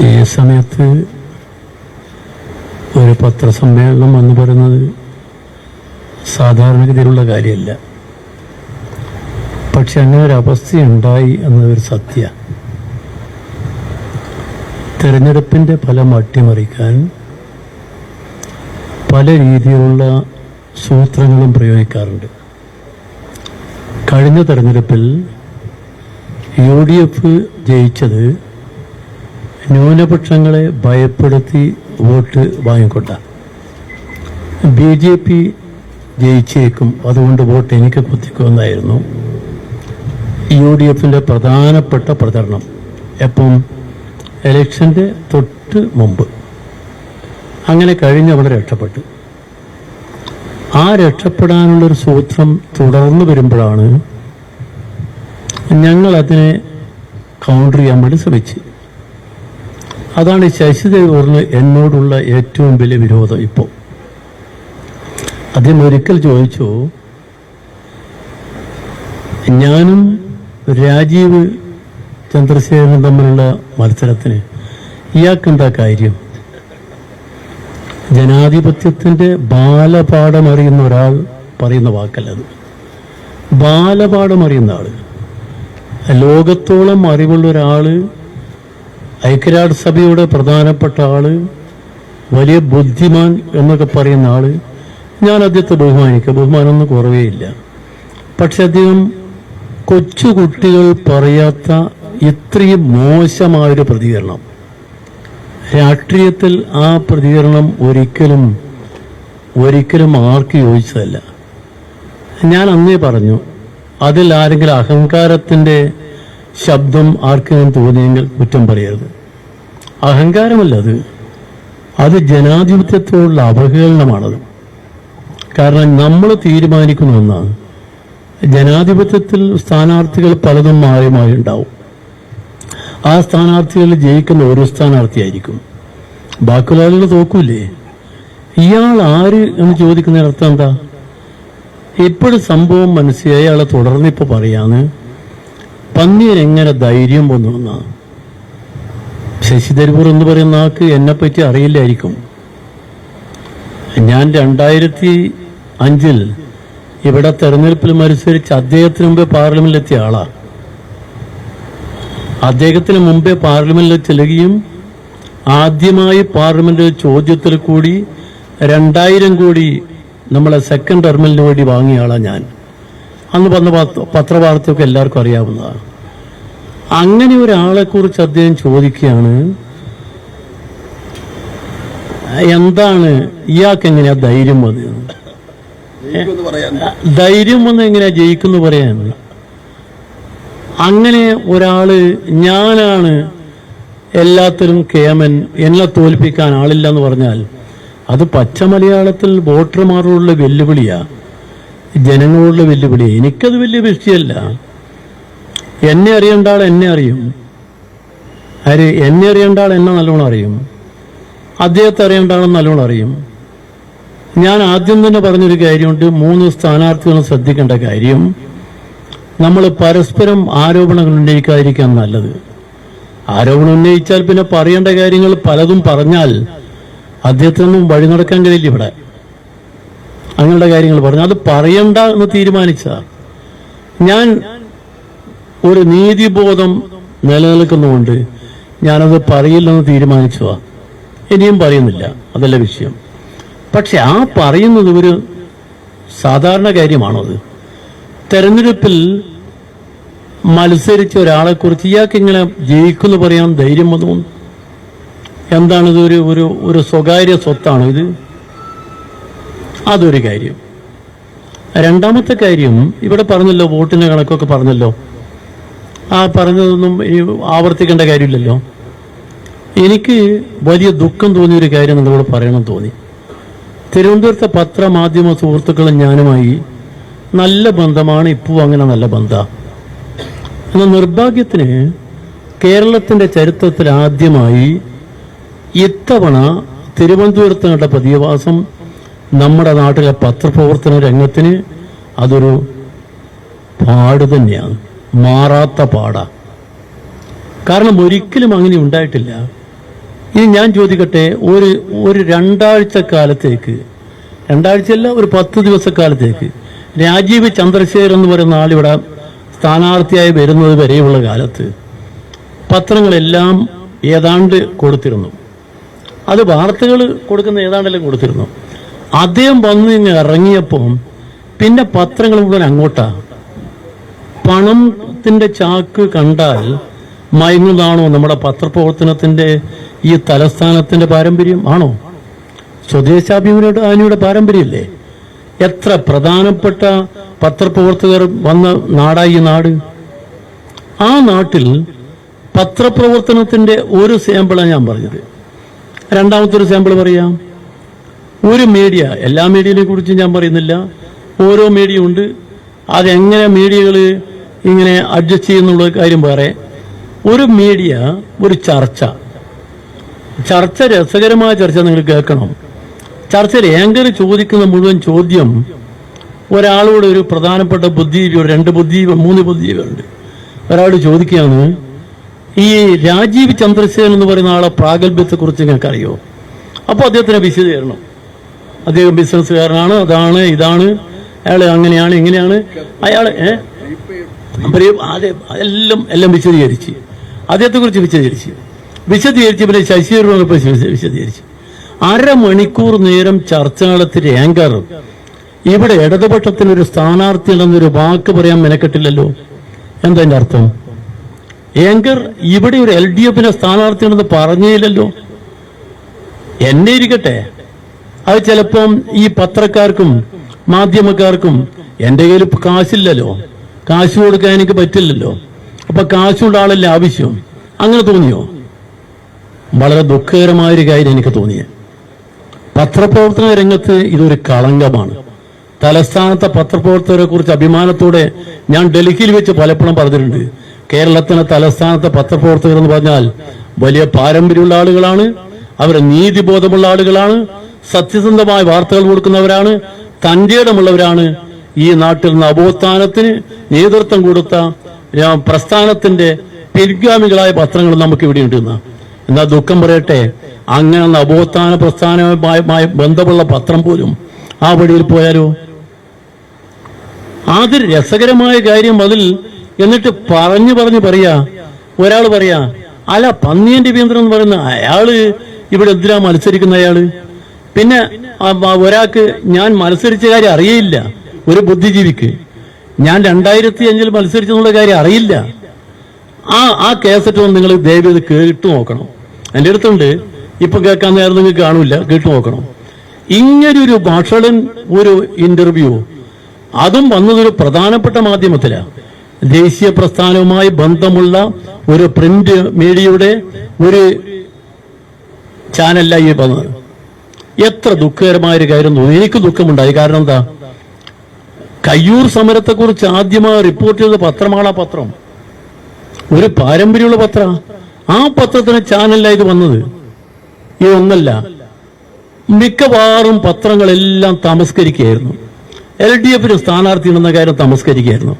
ഈ സമയത്ത് ഒരു പത്രസമ്മേളനം എന്ന് പറയുന്നത് സാധാരണഗതിയിലുള്ള കാര്യമല്ല. പക്ഷെ അങ്ങനെ ഒരു അവസ്ഥയുണ്ടായി എന്നതൊരു സത്യ. തിരഞ്ഞെടുപ്പിന്റെ ഫലം അട്ടിമറിക്കാൻ പല രീതിയിലുള്ള സൂത്രങ്ങളും പ്രയോഗിക്കാറുണ്ട്. കഴിഞ്ഞ തെരഞ്ഞെടുപ്പിൽ യു ഡി എഫ് ജയിച്ചത് ന്യൂനപക്ഷങ്ങളെ ഭയപ്പെടുത്തി വോട്ട് വാങ്ങിക്കൊണ്ട. ബി ജെ പി ജയിച്ചേക്കും അതുകൊണ്ട് വോട്ട് എനിക്ക് കുത്തിക്കുമെന്നായിരുന്നു യു ഡി എഫിന്റെ പ്രധാനപ്പെട്ട പ്രചരണം എപ്പം? എലക്ഷന്റെ തൊട്ട് മുമ്പ്. അങ്ങനെ കഴിഞ്ഞ് അവിടെ രക്ഷപ്പെട്ടു. ആ രക്ഷപ്പെടാനുള്ളൊരു സൂത്രം തുടർന്നു വരുമ്പോഴാണ് ഞങ്ങൾ അതിനെ കൗണ്ടർ ചെയ്യാൻ വേണ്ടി ശ്രമിച്ചു അതാണ് ശശി തരൂറിന് എന്നോടുള്ള ഏറ്റവും വലിയ വിരോധം ഇപ്പോൾ അദ്ദേഹം ഒരിക്കൽ ചോദിച്ചു ഞാനും രാജീവ് ചന്ദ്രശേഖരനും തമ്മിലുള്ള മത്സരത്തിന് ഇയാൾക്കെന്താ കാര്യം? ജനാധിപത്യത്തിന്റെ ബാലപാഠം അറിയുന്ന ഒരാൾ പറയുന്ന വാക്കല്ലത് ബാലപാഠം അറിയുന്ന ആൾ ലോകത്തോളം അറിവുള്ള ഒരാൾ ഐക്യരാഷ്ട്രസഭയുടെ പ്രധാനപ്പെട്ട ആൾ വലിയ ബുദ്ധിമാൻ എന്നൊക്കെ പറയുന്ന ആൾ ഞാൻ അദ്ദേഹത്തെ ബഹുമാനിക്കുക ബഹുമാനമൊന്നും കുറവേയില്ല. പക്ഷെ അദ്ദേഹം കൊച്ചു കുട്ടികൾ പറയാത്ത ഇത്രയും മോശമായൊരു പ്രതികരണം. രാഷ്ട്രീയത്തിൽ ആ പ്രതികരണം ഒരിക്കലും ഒരിക്കലും ആർക്ക് യോജിച്ചതല്ല. ഞാൻ അന്നേ പറഞ്ഞു അതിൽ ആരെങ്കിലും അഹങ്കാരത്തിന്റെ ശബ്ദം ആർക്കെങ്കിലും തോന്നിയെങ്കിൽ കുറ്റം പറയരുത്. അഹങ്കാരമല്ല അത്. അത് ജനാധിപത്യത്തോടുള്ള അവഹേളനമാണത്. കാരണം നമ്മൾ തീരുമാനിക്കുന്ന ഒന്നാണ് ജനാധിപത്യത്തിൽ സ്ഥാനാർത്ഥികൾ പലതും മാറി മാറി ഉണ്ടാവും. ആ സ്ഥാനാർത്ഥികൾ ജയിക്കുന്ന ഓരോ സ്ഥാനാർത്ഥിയായിരിക്കും. ബാക്കിയുള്ള ആളുകൾ തോക്കൂലേ ഇയാൾ ആര് എന്ന് ചോദിക്കുന്നതിന് അർത്ഥം എന്താ? എപ്പോഴും സംഭവം മനസ്സിലായി അയാളെ തുടർന്ന് ഇപ്പൊ പറയാന്ന്. പന്നിയൻ എങ്ങനെ ധൈര്യം വന്നു എന്നാ? ശശി തരൂർ എന്ന് പറയുന്ന ആൾക്ക് എന്നെ പറ്റി അറിയില്ലായിരിക്കും. ഞാൻ രണ്ടായിരത്തി അഞ്ചിൽ ഇവിടെ തെരഞ്ഞെടുപ്പിൽ മത്സരിച്ച് അദ്ദേഹത്തിന് മുമ്പേ പാർലമെന്റിലെത്തിയ ആളാ. അദ്ദേഹത്തിന് മുമ്പേ പാർലമെന്റിൽ ചെല്ലുകയും ആദ്യമായി പാർലമെന്റ് ചോദ്യത്തിൽ കൂടി രണ്ടായിരം കോടി നമ്മളെ സെക്കൻഡ് ടെർമിനലിന് വേണ്ടി വാങ്ങിയ ആളാ ഞാൻ. അന്ന് വന്ന പത്ര- പത്രവാർത്തയൊക്കെ എല്ലാവർക്കും അറിയാവുന്നതാണ്. അങ്ങനെ ഒരാളെ കുറിച്ച് അദ്ദേഹം ചോദിക്കുകയാണ് എന്താണ്? ഇയാൾക്ക് എങ്ങനെയാ ധൈര്യം വന്നത്? ധൈര്യം വന്ന് എങ്ങനെയാ ജയിക്കുന്നു പറയാൻ? അങ്ങനെ ഒരാൾ ഞാനാണ് എല്ലാത്തിലും കേമൻ എന്നെ തോൽപ്പിക്കാൻ ആളില്ല എന്ന് പറഞ്ഞാൽ അത് പച്ച മലയാളത്തിൽ വോട്ടർമാരോടുള്ള വെല്ലുവിളിയാ ജനങ്ങളോടുള്ള വെല്ലുവിളി എനിക്കത് വലിയ വിഷയമല്ല എന്നെ അറിയേണ്ട ആൾ എന്നെ അറിയും. ആര് എന്നെ അറിയേണ്ട ആൾ എന്നെ നല്ലോണം അറിയും. അദ്ദേഹത്തെ അറിയേണ്ട നല്ലോണം അറിയും. ഞാൻ ആദ്യം തന്നെ പറഞ്ഞൊരു കാര്യമുണ്ട്. മൂന്ന് സ്ഥാനാർത്ഥികളും ശ്രദ്ധിക്കേണ്ട കാര്യം. നമ്മൾ പരസ്പരം ആരോപണങ്ങൾ ഉന്നയിക്കാതിരിക്കാൻ നല്ലത്. ആരോപണം ഉന്നയിച്ചാൽ പിന്നെ പറയേണ്ട കാര്യങ്ങൾ പലതും പറഞ്ഞാൽ അദ്ദേഹത്തിനൊന്നും വഴി നടക്കാൻ കഴിയില്ല ഇവിടെ. അങ്ങനെയുള്ള കാര്യങ്ങൾ പറഞ്ഞു അത് പറയണ്ട എന്ന് തീരുമാനിച്ച. ഞാൻ ഒരു നീതിബോധം നിലനിൽക്കുന്നുകൊണ്ട് ഞാനത് പറയില്ലെന്ന് തീരുമാനിച്ചതാ. ഇനിയും പറയുന്നില്ല. അതല്ല വിഷയം. പക്ഷെ ആ പറയുന്നത് ഒരു സാധാരണ കാര്യമാണോ അത്? തെരഞ്ഞെടുപ്പിൽ മത്സരിച്ച ഒരാളെ കുറിച്ച് ഇയാൾക്ക് ഇങ്ങനെ ജയിക്കുമെന്ന് പറയാൻ ധൈര്യം വന്നു എന്താണിത് ഒരു ഒരു ഒരു സ്വകാര്യ സ്വത്താണോ ഇത്? അതൊരു കാര്യം. രണ്ടാമത്തെ കാര്യം ഇവിടെ പറഞ്ഞല്ലോ വോട്ടിന്റെ കണക്കൊക്കെ പറഞ്ഞല്ലോ. ആ പറഞ്ഞതൊന്നും ഇനി ആവർത്തിക്കേണ്ട കാര്യമില്ലല്ലോ. എനിക്ക് വലിയ ദുഃഖം തോന്നിയ ഒരു കാര്യം നിങ്ങളോട് പറയണം തോന്നി. തിരുവനന്തപുരത്തെ പത്രമാധ്യമ സുഹൃത്തുക്കളും ഞാനുമായി നല്ല ബന്ധമാണ് ഇപ്പോൾ അങ്ങനെ നല്ല ബന്ധം. എന്നാൽ നിർഭാഗ്യത്തിന് കേരളത്തിന്റെ ചരിത്രത്തിൽ ആദ്യമായി ഇത്തവണ തിരുവനന്തപുരത്ത് കണ്ട പ്രതിവാസം നമ്മുടെ നാട്ടിലെ പത്രപ്രവർത്തന രംഗത്തിന് അതൊരു പാട് തന്നെയാണ്. മാറാത്ത പാടാ. കാരണം ഒരിക്കലും അങ്ങനെ ഉണ്ടായിട്ടില്ല. ഇനി ഞാൻ ചോദിക്കട്ടെ ഒരു ഒരു രണ്ടാഴ്ച കാലത്തേക്ക് രണ്ടാഴ്ചയല്ല ഒരു പത്ത് ദിവസക്കാലത്തേക്ക് രാജീവ് ചന്ദ്രശേഖരൻ എന്ന് പറയുന്ന ആളിവിടെ സ്ഥാനാർത്ഥിയായി വരുന്നത് വരെയുള്ള കാലത്ത് പത്രങ്ങളെല്ലാം ഏതാണ്ട് കൊടുത്തിരുന്നു. അത് വാർത്തകൾ കൊടുക്കുന്ന ഏതാണ്ടെല്ലാം കൊടുത്തിരുന്നു. അദ്ദേഹം വന്ന് ഇങ്ങ് ഇറങ്ങിയപ്പം പിന്നെ പത്രങ്ങൾ മുഴുവൻ അങ്ങോട്ടാ. പണത്തിന്റെ ചാക്ക് കണ്ടാൽ മയങ്ങുന്നതാണോ നമ്മുടെ പത്രപ്രവർത്തനത്തിന്റെ ഈ തലസ്ഥാനത്തിന്റെ പാരമ്പര്യം? ആണോ? സ്വദേശാഭിമാനിയുടെ പാരമ്പര്യമല്ലേ എത്ര പ്രധാനപ്പെട്ട പത്രപ്രവർത്തകർ വന്ന നാടായി നാട്? ആ നാട്ടിൽ പത്രപ്രവർത്തനത്തിന്റെ ഒരു സാമ്പിളാണ് ഞാൻ പറഞ്ഞത്. രണ്ടാമത്തെ ഒരു സാമ്പിൾ പറയാം. ഒരു മീഡിയ എല്ലാ മീഡിയനെ കുറിച്ചും ഞാൻ പറയുന്നില്ല. ഓരോ മീഡിയ ഉണ്ട്. അതെങ്ങനെ മീഡിയകൾ ഇങ്ങനെ അഡ്ജസ്റ്റ് ചെയ്യുന്നുള്ള കാര്യം വേറെ. ഒരു മീഡിയ ഒരു ചർച്ച. ചർച്ച രസകരമായ ചർച്ച നിങ്ങൾ കേൾക്കണം. ചർച്ചയിൽ ഏങ്കർ ചോദിക്കുന്ന മുഴുവൻ ചോദ്യം ഒരാളോട് ഒരു പ്രധാനപ്പെട്ട ബുദ്ധിജീവി രണ്ട് ബുദ്ധിജീവി മൂന്ന് ബുദ്ധിജീവികളുണ്ട്. ഒരാളോട് ചോദിക്കുകയാണ് ഈ രാജീവ് ചന്ദ്രസേൻ എന്ന് പറയുന്ന ആളെ പ്രാഗൽഭ്യത്തെ കുറിച്ച് നിങ്ങൾക്ക് അറിയോ അപ്പോൾ അദ്ദേഹത്തിന് വിശദീകരണം. അദ്ദേഹം ബിസിനസ്സുകാരനാണ് അതാണ് ഇതാണ് അയാൾ അങ്ങനെയാണ് ഇങ്ങനെയാണ്. അയാൾ ഏഹ് പറയും അതെ എല്ലാം എല്ലാം വിശദീകരിച്ച്. അദ്ദേഹത്തെ കുറിച്ച് വിശദീകരിച്ച്. വിശദീകരിച്ച് പിന്നെ ശശിധരനെ വിശദീകരിച്ച്. അരമണിക്കൂർ നേരം ചർച്ച നടത്തിയ ആങ്കർ ഇവിടെ ഇടതുപക്ഷത്തിന് ഒരു സ്ഥാനാർത്ഥി ഉണ്ടെന്നൊരു വാക്ക് പറയാൻ മെനക്കെട്ടില്ലല്ലോ. എന്താ എന്റെ അർത്ഥം? ഏങ്കർ ഇവിടെ ഒരു എൽ ഡി എഫിന്റെ സ്ഥാനാർത്ഥി ഉണ്ടെന്ന് പറഞ്ഞില്ലല്ലോ. എന്നെ ഇരിക്കട്ടെ. അത് ചിലപ്പം ഈ പത്രക്കാർക്കും മാധ്യമക്കാർക്കും എന്റെ കയ്യിൽ കാശില്ലല്ലോ. കാശ് കൊടുക്കാൻ എനിക്ക് പറ്റില്ലല്ലോ. അപ്പൊ കാശുള്ള ആളല്ലേ ആവശ്യം? അങ്ങനെ തോന്നിയോ? വളരെ ദുഃഖകരമായൊരു കാര്യം എനിക്ക് തോന്നിയത് പത്രപ്രവർത്തന രംഗത്ത് ഇതൊരു കളങ്കമാണ്. തലസ്ഥാനത്തെ പത്രപ്രവർത്തകരെ കുറിച്ച് അഭിമാനത്തോടെ ഞാൻ ഡൽഹിയിൽ വെച്ച് പലപ്പോഴും പറഞ്ഞിട്ടുണ്ട്. കേരളത്തിലെ തലസ്ഥാനത്തെ പത്രപ്രവർത്തകർ എന്ന് പറഞ്ഞാൽ വലിയ പാരമ്പര്യമുള്ള ആളുകളാണ് അവരെ നീതിബോധമുള്ള ആളുകളാണ് സത്യസന്ധമായ വാർത്തകൾ കൊടുക്കുന്നവരാണ് തന്റെ ഇടമുള്ളവരാണ് ഈ നാട്ടിൽ നിന്ന് അബോത്ഥാനത്തിന് നേതൃത്വം കൊടുത്ത പ്രസ്ഥാനത്തിന്റെ പിൻഗാമികളായ പത്രങ്ങൾ നമുക്ക് ഇവിടെ ഉണ്ട് എന്നാ. എന്നാൽ ദുഃഖം പറയട്ടെ അങ്ങനെ നവോത്ഥാന പ്രസ്ഥാനവുമായി ബന്ധമുള്ള പത്രം പോലും ആ വഴിയിൽ പോയാലോ? അത് രസകരമായ കാര്യം അതിൽ എന്നിട്ട് പറഞ്ഞു പറഞ്ഞു പറയാ ഒരാൾ പറയാ അല്ല പന്നിയൻ രവീന്ദ്രൻ എന്ന് പറയുന്ന അയാൾ ഇവിടെ എന്തിനാ മത്സരിക്കുന്ന അയാൾ? പിന്നെ ഒരാൾക്ക് ഞാൻ മത്സരിച്ച കാര്യം അറിയയില്ല. ഒരു ബുദ്ധിജീവിക്ക്. ഞാൻ രണ്ടായിരത്തി അഞ്ചിൽ മത്സരിച്ചെന്നുള്ള കാര്യം അറിയില്ല. ആ ആ കേസറ്റ് ഒന്ന് നിങ്ങൾ ദയവ് ഇത് കേട്ടു നോക്കണം. എന്റെ അടുത്തുണ്ട്. ഇപ്പൊ കേൾക്കാൻ നേരം നിങ്ങൾക്ക് കാണൂല കേട്ടു നോക്കണം. ഇങ്ങനൊരു ഭാഷളൻ ഒരു ഇന്റർവ്യൂ അതും വന്നതൊരു പ്രധാനപ്പെട്ട മാധ്യമത്തിലാണ് ദേശീയ പ്രസ്ഥാനവുമായി ബന്ധമുള്ള ഒരു പ്രിന്റ് മീഡിയയുടെ ഒരു ചാനലായി വന്നത്. എത്ര ദുഃഖകരമായ ഒരു കാര്യം തോന്നി. എനിക്ക് ദുഃഖമുണ്ടായി. കാരണം എന്താ? കയ്യൂർ സമരത്തെക്കുറിച്ച് ആദ്യമായി റിപ്പോർട്ട് ചെയ്ത പത്രമാണ് ആ പത്രം. ഒരു പാരമ്പര്യമുള്ള പത്ര. ആ പത്രത്തിന് ചാനലിലാ ഇത് വന്നത് ഇതൊന്നല്ല മിക്കവാറും പത്രങ്ങളെല്ലാം തമസ്കരിക്കുകയായിരുന്നു. എൽ ഡി എഫിന് സ്ഥാനാർത്ഥി എന്ന കാര്യം തമസ്കരിക്കുകയായിരുന്നു.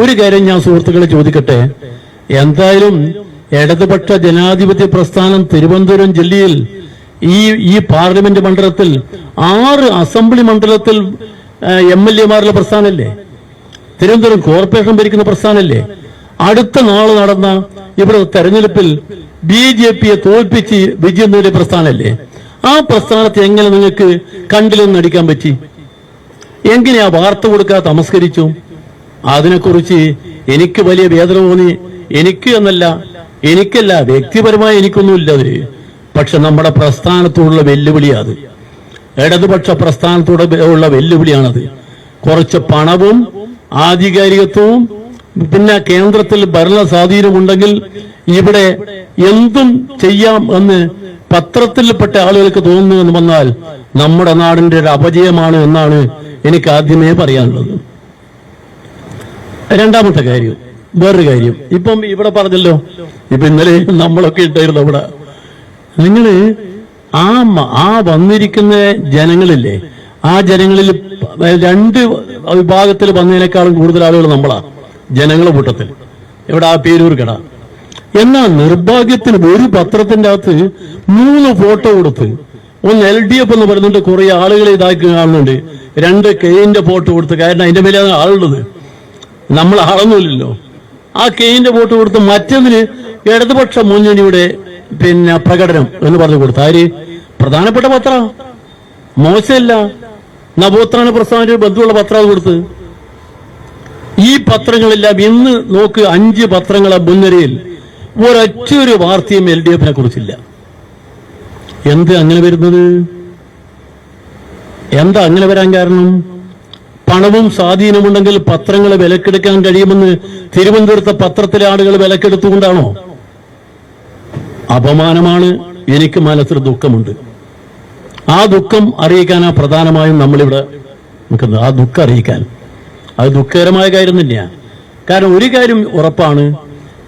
ഒരു കാര്യം ഞാൻ സുഹൃത്തുക്കളെ ചോദിക്കട്ടെ? എന്തായാലും ഇടതുപക്ഷ ജനാധിപത്യ പ്രസ്ഥാനം തിരുവനന്തപുരം ജില്ലയിൽ ഈ ഈ പാർലമെന്റ് മണ്ഡലത്തിൽ ആറ് അസംബ്ലി മണ്ഡലത്തിൽ എം എൽ എമാരുടെ പ്രസ്ഥാനമല്ലേ തിരുവനന്തപുരം കോർപ്പറേഷൻ ഭരിക്കുന്ന പ്രസ്ഥാനമല്ലേ അടുത്ത നാൾ നടന്ന ഇവിടെ തെരഞ്ഞെടുപ്പിൽ ബി ജെ പിയെ തോൽപ്പിച്ച് വിജയം നേടിയ പ്രസ്ഥാനമല്ലേ ആ പ്രസ്ഥാനത്തെ എങ്ങനെ നിങ്ങൾക്ക് കണ്ടില്ലെന്ന് നടിക്കാൻ പറ്റി? എങ്ങനെയാ വാർത്ത കൊടുക്കാതെ തമസ്കരിച്ചു? അതിനെക്കുറിച്ച് എനിക്ക് വലിയ വേദന തോന്നി. എനിക്ക് എന്നല്ല എനിക്കല്ല വ്യക്തിപരമായി എനിക്കൊന്നുമില്ല അത് പക്ഷെ നമ്മുടെ പ്രസ്ഥാനത്തോടുള്ള വെല്ലുവിളിയാ അത്. ഇടതുപക്ഷ പ്രസ്ഥാനത്തോടെ ഉള്ള വെല്ലുവിളിയാണത്. കുറച്ച് പണവും ആധികാരികത്വവും പിന്നെ കേന്ദ്രത്തിൽ ഭരണ സ്വാധീനമുണ്ടെങ്കിൽ ഇവിടെ എന്തും ചെയ്യാം എന്ന് പത്രത്തിൽപ്പെട്ട ആളുകൾക്ക് തോന്നുന്നു എന്ന് വന്നാൽ നമ്മുടെ നാടിന്റെ ഒരു അപജയമാണ് എന്നാണ് എനിക്ക് ആദ്യമേ പറയാനുള്ളത്. രണ്ടാമത്തെ കാര്യം വേറൊരു കാര്യം. ഇപ്പം ഇവിടെ പറഞ്ഞല്ലോ ഇപ്പൊ ഇന്നലെ നമ്മളൊക്കെ ഉണ്ടായിരുന്നു അവിടെ. നിങ്ങൾ ആ ആ വന്നിരിക്കുന്ന ജനങ്ങളില്ലേ ആ ജനങ്ങളിൽ രണ്ട് വിഭാഗത്തിൽ വന്നതിനേക്കാളും കൂടുതൽ ആളുകൾ നമ്മളാ ജനങ്ങളെ കൂട്ടത്തിൽ. ഇവിടെ ആ പേരൂർ കട. എന്നാൽ നിർഭാഗ്യത്തിന് ഒരു പത്രത്തിന്റെ അകത്ത് മൂന്ന് ഫോട്ടോ കൊടുത്ത് ഒന്ന് എൽ ഡി എഫ് എന്ന് പറയുന്നുണ്ട് കുറെ ആളുകളെ ഇതാക്കി കാണുന്നുണ്ട്. രണ്ട് കെയിന്റെ ഫോട്ടോ കൊടുത്ത് കാരണം അതിന്റെ മേലെയാണ് ആളുള്ളത്. നമ്മൾ ആളൊന്നുമില്ലല്ലോ. ആ കെയിന്റെ ഫോട്ടോ കൊടുത്ത് മറ്റൊന്നിന് ഇടതുപക്ഷ മുന്നണിയുടെ പിന്നെ പ്രകടനം എന്ന് പറഞ്ഞു കൊടുത്തു. ആര്? പ്രധാനപ്പെട്ട പത്ര. മോശമല്ല. നവോത്ഥാന പ്രസ്ഥാനത്തിന് ബന്ധമുള്ള പത്രം അത് കൊടുത്ത്. ഈ പത്രങ്ങളെല്ലാം ഇന്ന് നോക്ക് അഞ്ച് പത്രങ്ങളെ മുൻനിരയിൽ ഒരൊറ്റ ഒരു വാർത്തയും എൽ ഡി എഫിനെ കുറിച്ചില്ല. എന്ത് അങ്ങനെ വരുന്നത്? എന്താ അങ്ങനെ വരാൻ കാരണം? പണവും സ്വാധീനമുണ്ടെങ്കിൽ പത്രങ്ങളെ വിലക്കെടുക്കാൻ കഴിയുമെന്ന് തിരുവനന്തപുരത്തെ പത്രത്തിലെ ആളുകൾ വിലക്കെടുത്തുകൊണ്ടാണോ? അപമാനമാണ്. എനിക്ക് മനസ്സിൽ ദുഃഖമുണ്ട്. ആ ദുഃഖം അറിയിക്കാനാ പ്രധാനമായും നമ്മളിവിടെ നിൽക്കുന്നത്. ആ ദുഃഖം അറിയിക്കാൻ. അത് ദുഃഖകരമായ കാര്യം തന്നെയാണ് കാരണം ഒരു കാര്യം ഉറപ്പാണ്.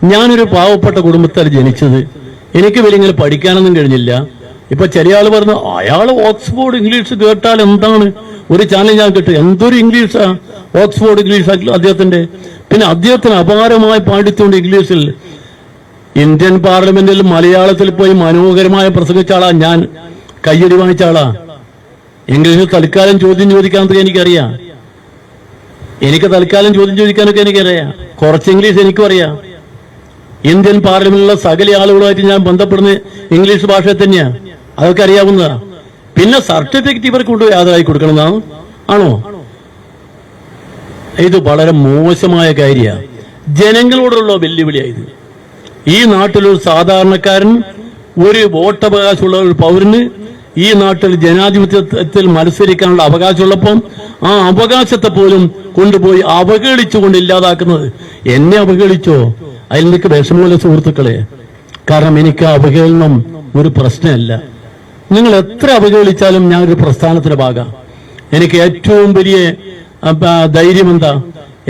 ഞാനൊരു പാവപ്പെട്ട കുടുംബത്തിൽ ജനിച്ചത് എനിക്ക് വലിയ പഠിക്കാനൊന്നും കഴിഞ്ഞില്ല. ഇപ്പൊ ചില ആൾ പറഞ്ഞു അയാൾ ഓക്സ്ഫോർഡ് ഇംഗ്ലീഷ് കേട്ടാൽ എന്താണ്? ഒരു ചാനൽ ഞാൻ കേട്ടു. എന്തൊരു ഇംഗ്ലീഷാ? ഓക്സ്ഫോർഡ് ഇംഗ്ലീഷ് അദ്ദേഹത്തിന്റെ. പിന്നെ അദ്ദേഹത്തിന് അപാരമായി പാണ്ഡിത്യമുണ്ട് ഇംഗ്ലീഷിൽ ഇന്ത്യൻ പാർലമെന്റിൽ മലയാളത്തിൽ പോയി മനോഹരമായി പ്രസംഗിച്ച ആളാ ഞാൻ. കയ്യടി വാങ്ങിച്ച ആളാ. ഇംഗ്ലീഷിൽ തൽക്കാലം ചോദ്യം ചോദിക്കാനൊക്കെ എനിക്കറിയാം. എനിക്ക് തൽക്കാലം ചോദ്യം ചോദിക്കാനൊക്കെ എനിക്കറിയാം. കുറച്ച് ഇംഗ്ലീഷ് എനിക്കും അറിയാം ഇന്ത്യൻ പാർലമെന്റിലുള്ള സകല ആളുകളുമായിട്ട് ഞാൻ ബന്ധപ്പെടുന്ന ഇംഗ്ലീഷ് ഭാഷ തന്നെയാ. അതൊക്കെ അറിയാവുന്നതാ. പിന്നെ സർട്ടിഫിക്കറ്റ് ഇവർക്ക് കൊണ്ട് യാതൊരായി കൊടുക്കണമെന്നാണ് ആണോ? ഇത് വളരെ മോശമായ കാര്യമാണ് ജനങ്ങളോടുള്ള വെല്ലുവിളിയായത് ഈ നാട്ടിലൊരു സാധാരണക്കാരൻ ഒരു വോട്ടവകാശമുള്ള ഒരു പൗരന് ഈ നാട്ടിൽ ജനാധിപത്യത്തിൽ മത്സരിക്കാനുള്ള അവകാശമുള്ളപ്പം ആ അവകാശത്തെ പോലും കൊണ്ടുപോയി അവഹേളിച്ചുകൊണ്ട് ഇല്ലാതാക്കുന്നത് എന്നെ അവഹേളിച്ചോ? അതിൽ എനിക്ക് വിഷമമുള്ള സുഹൃത്തുക്കളെ കാരണം എനിക്ക് അവഹേളനം ഒരു പ്രശ്നമല്ല. നിങ്ങൾ എത്ര അവഹേളിച്ചാലും ഞാൻ ഒരു പ്രസ്ഥാനത്തിന്റെ ഭാഗം എനിക്ക് ഏറ്റവും വലിയ ധൈര്യം എന്താ?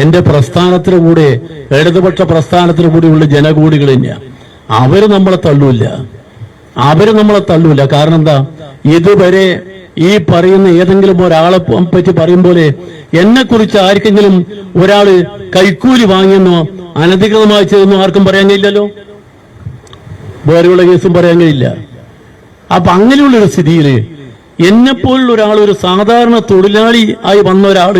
എന്റെ പ്രസ്ഥാനത്തിന് കൂടെ ഇടതുപക്ഷ പ്രസ്ഥാനത്തിന് ഉള്ള ജനകൂടികൾ തന്നെയാ അവർ നമ്മളെ തള്ളൂല്ല. അവർ നമ്മളെ തള്ളൂല്ല. കാരണം എന്താ? ഇതുവരെ ഈ പറയുന്ന ഏതെങ്കിലും ഒരാളെ പറ്റി പറയും പോലെ എന്നെ കുറിച്ച് ആർക്കെങ്കിലും ഒരാൾ കൈക്കൂലി വാങ്ങിയെന്നോ അനധികൃതമായി ചെയ്തെന്നോ ആർക്കും പറയാൻ കഴിയില്ലല്ലോ? വേറെയുള്ള കേസും പറയാൻ കഴിയില്ല. അപ്പൊ അങ്ങനെയുള്ള ഒരു സ്ഥിതിയിൽ എന്നെപ്പോലുള്ള ഒരാൾ ഒരു സാധാരണ തൊഴിലാളി ആയി വന്ന ഒരാൾ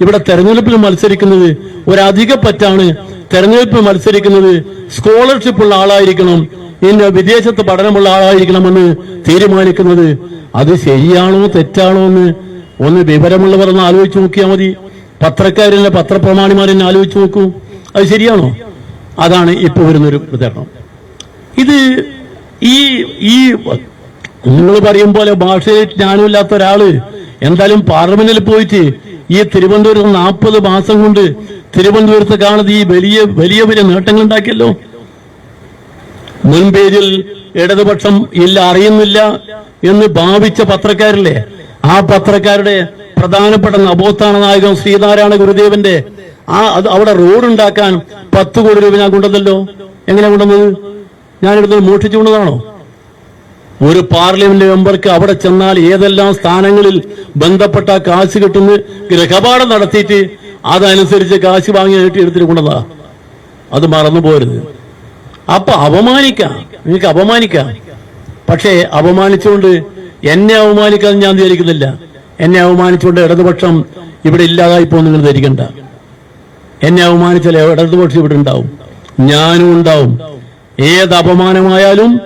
ഇവിടെ തെരഞ്ഞെടുപ്പിൽ മത്സരിക്കുന്നത് ഒരധിക പറ്റാണ്. തെരഞ്ഞെടുപ്പിൽ മത്സരിക്കുന്നത് സ്കോളർഷിപ്പ് ഉള്ള ആളായിരിക്കണം. ഇന്ന് വിദേശത്ത് പഠനമുള്ള ആളായിരിക്കണമെന്ന് തീരുമാനിക്കുന്നത്. അത് ശരിയാണോ തെറ്റാണോ എന്ന് ഒന്ന് വിവരമുള്ളവർ ഒന്ന് ആലോചിച്ച് നോക്കിയാൽ മതി. പത്രക്കാരെന്നെ പത്രപ്രമാണിമാരെന്നെ ആലോചിച്ച് നോക്കൂ. അത് ശരിയാണോ? അതാണ് ഇപ്പൊ വരുന്നൊരു പ്രചരണം. ഇത് ഈ ഈ നിങ്ങൾ പറയും പോലെ ഭാഷയിൽ ജ്ഞാനമില്ലാത്ത ഒരാൾ എന്തായാലും പാർലമെന്റിൽ പോയിട്ട് ഈ തിരുവനന്തപുരത്ത് നാൽപ്പത് മാസം കൊണ്ട് തിരുവനന്തപുരത്ത് കാണുന്നത് ഈ വലിയ വലിയ വലിയ നേട്ടങ്ങൾ ഉണ്ടാക്കിയല്ലോ? മുൻപേജിൽ ഇടതുപക്ഷം ഇല്ല അറിയുന്നില്ല എന്ന് ഭാവിച്ച പത്രക്കാരില്ലേ? ആ പത്രക്കാരുടെ പ്രധാനപ്പെട്ട നവോത്ഥാന നായകൻ ശ്രീനാരായണ ഗുരുദേവന്റെ ആ അത് അവിടെ റോഡ് ഉണ്ടാക്കാൻ പത്ത് കോടി രൂപ ഞാൻ കൊണ്ടുവന്നല്ലോ. എങ്ങനെയാ കൊണ്ടുവന്നത്? ഞാനെടുത്ത് മോഷിച്ചു കൊണ്ടതാണോ ഒരു പാർലമെന്റ് മെമ്പർക്ക് അവിടെ ചെന്നാൽ ഏതെല്ലാം സ്ഥാനങ്ങളിൽ ബന്ധപ്പെട്ട കാശ് കിട്ടുന്ന ഗ്രഹപാഠം നടത്തിയിട്ട് അതനുസരിച്ച് കാശ് വാങ്ങി നീട്ടി എടുത്തിട്ട് കൊണ്ടതാ അത് മറന്നു പോരുത്. അപ്പൊ അപമാനിക്കാം. നിങ്ങൾക്ക് അപമാനിക്കാം. പക്ഷേ അപമാനിച്ചുകൊണ്ട് എന്നെ അവമാനിക്കാൻ ഞാൻ ധരിക്കുന്നില്ല. എന്നെ അപമാനിച്ചുകൊണ്ട് ഇടതുപക്ഷം ഇവിടെ ഇല്ലാതായി പോകും നിങ്ങൾ ധരിക്കണ്ട. എന്നെ അവമാനിച്ചാൽ ഇടതുപക്ഷം ഇവിടെ ഉണ്ടാവും. ഞാനും ഉണ്ടാവും. ഏത് അപമാനമായാലും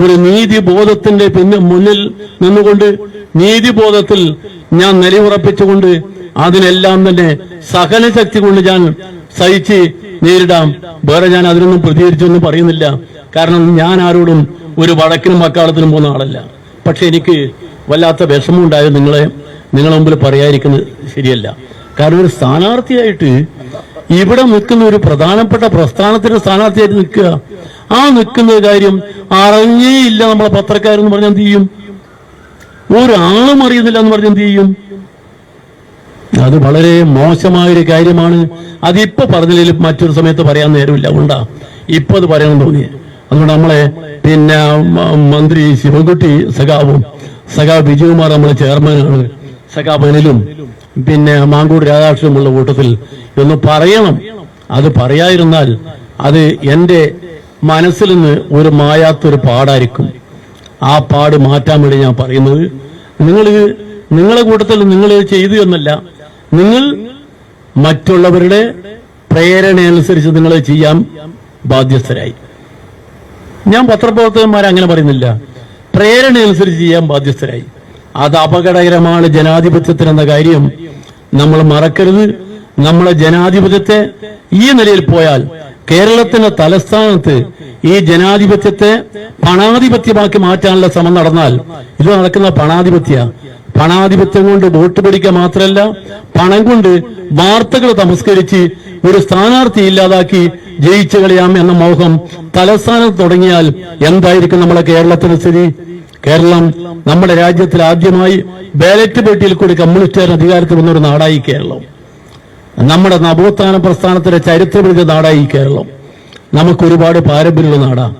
ഒരു നീതിബോധത്തിന്റെ പിന്നെ മുന്നിൽ നിന്നുകൊണ്ട് നീതിബോധത്തിൽ ഞാൻ നിലയുറപ്പിച്ചുകൊണ്ട് അതിനെല്ലാം തന്നെ സഹനശക്തി കൊണ്ട് ഞാൻ സഹിച്ച് നേരിടാം. വേറെ ഞാൻ അതിനൊന്നും പ്രതികരിച്ചൊന്നും പറയുന്നില്ല. കാരണം ഞാൻ ആരോടും ഒരു വടക്കിനും വക്കാളത്തിനും പോകുന്ന ആളല്ല. പക്ഷെ എനിക്ക് വല്ലാത്ത വിഷമം വിഷമമുണ്ടായത് നിങ്ങളെ നിങ്ങളെ മുമ്പിൽ പറയാതിരിക്കുന്നത് ശരിയല്ല. കാരണം ഒരു സ്ഥാനാർത്ഥിയായിട്ട് ഇവിടെ നിൽക്കുന്ന ഒരു പ്രധാനപ്പെട്ട പ്രസ്ഥാനത്തിന്റെ സ്ഥാനാർത്ഥിയായിട്ട് നിൽക്കുക ആ നിൽക്കുന്ന കാര്യം അറിഞ്ഞേയില്ല നമ്മളെ പത്രക്കാരെന്ന് പറഞ്ഞാൽ എന്ത് ചെയ്യും? ഒരാളും അറിയുന്നില്ല എന്ന് പറഞ്ഞാൽ എന്ത് ചെയ്യും? അത് വളരെ മോശമായൊരു കാര്യമാണ്. അതിപ്പോ പറഞ്ഞില്ലെങ്കിലും മറ്റൊരു സമയത്ത് പറയാൻ നേരമില്ല. ഉണ്ടാ? ഇപ്പൊ അത് പറയണം തോന്നിയത് അതുകൊണ്ട് നമ്മളെ പിന്നെ മന്ത്രി ശിവൻകുട്ടി സഖാവും സഖാവ് ബിജുകുമാർ നമ്മളെ ചെയർമാനാണ്. സഖാ അനിലും പിന്നെ മാങ്കൂട് രാധാകൃഷ്ണനുള്ള കൂട്ടത്തിൽ ഒന്ന് പറയണം. അത് പറയാതിരുന്നാൽ അത് എന്റെ മനസ്സിൽ നിന്ന് ഒരു മായാത്തൊരു പാടായിരിക്കും. ആ പാട് മാറ്റാൻ വേണ്ടി ഞാൻ പറയുന്നത് നിങ്ങൾ നിങ്ങളെ കൂട്ടത്തിൽ നിങ്ങൾ ഇത് ചെയ്തു എന്നല്ല. നിങ്ങൾ മറ്റുള്ളവരുടെ പ്രേരണയനുസരിച്ച് നിങ്ങൾ ചെയ്യാൻ ബാധ്യസ്ഥരായി. ഞാൻ പത്രപ്രവർത്തകന്മാരെ അങ്ങനെ പറയുന്നില്ല. പ്രേരണയനുസരിച്ച് ചെയ്യാൻ ബാധ്യസ്ഥരായി. അത് അപകടകരമാണ് ജനാധിപത്യത്തിന് എന്ന കാര്യം നമ്മൾ മറക്കരുത്. നമ്മളെ ജനാധിപത്യത്തെ ഈ നിലയിൽ പോയാൽ കേരളത്തിന്റെ തലസ്ഥാനത്ത് ഈ ജനാധിപത്യത്തെ പണാധിപത്യമാക്കി മാറ്റാനുള്ള ശ്രമം നടന്നാൽ ഇത് നടക്കുന്ന പണാധിപത്യ പണാധിപത്യം കൊണ്ട് വോട്ട് പിടിക്കുക മാത്രമല്ല പണം കൊണ്ട് വാർത്തകൾ തമസ്കരിച്ച് ഒരു സ്ഥാനാർത്ഥി ഇല്ലാതാക്കി ജയിച്ചു കളയാം എന്ന മോഹം തലസ്ഥാനത്ത് തുടങ്ങിയാൽ എന്തായിരിക്കും നമ്മുടെ കേരളത്തിന്റെ സ്ഥിതി? കേരളം നമ്മുടെ രാജ്യത്തിൽ ആദ്യമായി ബാലറ്റ് പെട്ടിയിൽ കൂടി കമ്മ്യൂണിസ്റ്റുകാർ അധികാരത്തിൽ വന്ന ഒരു നാടായി കേരളം. നമ്മുടെ നവോത്ഥാന പ്രസ്ഥാനത്തിലെ ചരിത്രമെഴുതിയ ഈ കേരളം. നമുക്കൊരുപാട് പാരമ്പര്യമുള്ള നാടാണ്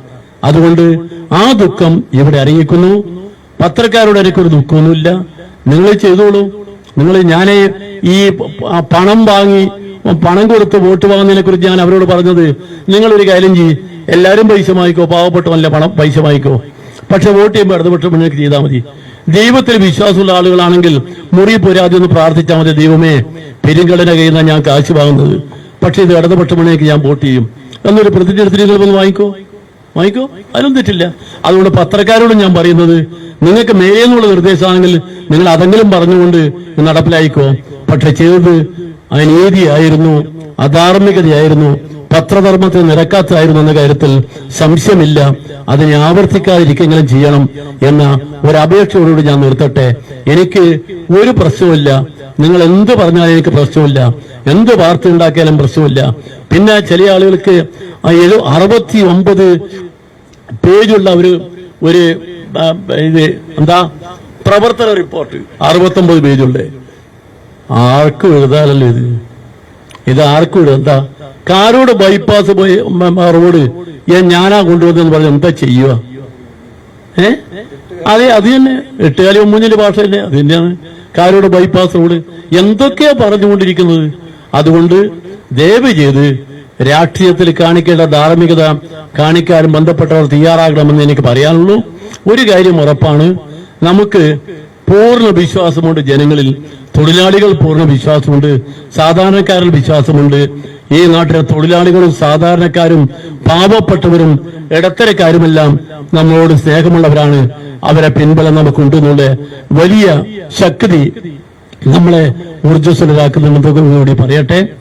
അതുകൊണ്ട് ആ ദുഃഖം ഇവിടെ അറിയിക്കുന്നു. പത്രക്കാരോട് എനിക്കൊരു ദുഃഖമൊന്നുമില്ല. നിങ്ങൾ ചെയ്തോളൂ. നിങ്ങൾ ഞാൻ ഈ പണം വാങ്ങി പണം കൊടുത്ത് വോട്ട് വാങ്ങുന്നതിനെ കുറിച്ച് ഞാൻ അവരോട് പറഞ്ഞത് നിങ്ങളൊരു കാര്യം ചെയ്യും. എല്ലാവരും പൈസ വാങ്ങിക്കോ. പാവപ്പെട്ടവല്ല പണം പൈസ വാങ്ങിക്കോ. പക്ഷെ വോട്ട് ചെയ്യുമ്പോൾ ഇടതുപക്ഷ മുന്നേക്ക് ചെയ്താൽ മതി. ദൈവത്തിൽ വിശ്വാസമുള്ള ആളുകളാണെങ്കിൽ മുറി പോരാതെ ഒന്ന് പ്രാർത്ഥിച്ചാൽ മതി ദൈവമേ പെരുങ്കടന കയ്യിൽ നിന്നാണ് ഞാൻ കാശ് വാങ്ങുന്നത്. പക്ഷെ ഇത് ഇടതുപക്ഷ മണിയൊക്കെ ഞാൻ വോട്ട് ചെയ്യും. എന്നൊരു പ്രതിജ്ഞ നിങ്ങൾ വന്ന് വാങ്ങിക്കോ? വാങ്ങിക്കോ? അതിലൊന്നും തെറ്റില്ല. അതുകൊണ്ട് പത്രക്കാരോട് ഞാൻ പറയുന്നത് നിങ്ങൾക്ക് മേലെന്നുള്ള നിർദ്ദേശമാണെങ്കിൽ നിങ്ങൾ അതെങ്കിലും പറഞ്ഞുകൊണ്ട് നടപ്പിലായിക്കോ. പക്ഷെ ചെയ്തത് അനീതിയായിരുന്നു അധാർമികതയായിരുന്നു പത്രധർമ്മത്തെ നിരക്കാത്തതായിരുന്നു എന്ന കാര്യത്തിൽ സംശയമില്ല. അതിനെ ആവർത്തിക്കാതിരിക്കെങ്കിലും ചെയ്യണം എന്ന ഒരു അപേക്ഷയോടുകൂടി ഞാൻ നിർത്തട്ടെ. എനിക്ക് ഒരു പ്രശ്നവുമില്ല. നിങ്ങൾ എന്ത് പറഞ്ഞാലും എനിക്ക് പ്രശ്നമില്ല എന്ത് വാർത്ത ഉണ്ടാക്കിയാലും പ്രശ്നമില്ല പിന്നെ ചില ആളുകൾക്ക് അറുപത്തി ഒമ്പത് പേജുള്ള ഒരു ഒരു ഇത് എന്താ? പ്രവർത്തന റിപ്പോർട്ട്. അറുപത്തി ഒമ്പത് പേജുണ്ട്. ആർക്കും എഴുതാനല്ലേ ഇത്? ഇത് ആർക്കും എന്താ? കാരോട് ബൈപ്പാസ് പോയി റോഡ് ഞാനാ കൊണ്ടുവന്നെന്ന് പറഞ്ഞ എന്താ ചെയ്യുക? ഏ? അതെ അത് തന്നെ. എട്ടുകാലി ഒമ്പതിന്റെ ഭാഷ തന്നെ അത് തന്നെയാണ്. Karode bypass road. എന്തൊക്കെയാ പറഞ്ഞുകൊണ്ടിരിക്കുന്നത്? അതുകൊണ്ട് ദയവ് ചെയ്ത് രാഷ്ട്രീയത്തിൽ കാണിക്കേണ്ട ധാർമ്മികത കാണിക്കാനും ബന്ധപ്പെട്ടവർ തയ്യാറാകണമെന്ന് എനിക്ക് പറയാനുള്ളൂ. ഒരു കാര്യം ഉറപ്പാണ്. നമുക്ക് പൂർണ വിശ്വാസമുണ്ട് ജനങ്ങളിൽ. തൊഴിലാളികൾ പൂർണ വിശ്വാസമുണ്ട് സാധാരണക്കാരിൽ വിശ്വാസമുണ്ട്. ഈ നാട്ടിലെ തൊഴിലാളികളും സാധാരണക്കാരും പാവപ്പെട്ടവരും ഇടത്തരക്കാരുമെല്ലാം നമ്മളോട് സ്നേഹമുള്ളവരാണ്. അവരെ പിൻബലം നമുക്കുണ്ടെന്നുള്ള വലിയ ശക്തി നമ്മളെ ഊർജസ്വലരാക്കുന്നുണ്ടെന്ന് കൂടി പറയട്ടെ.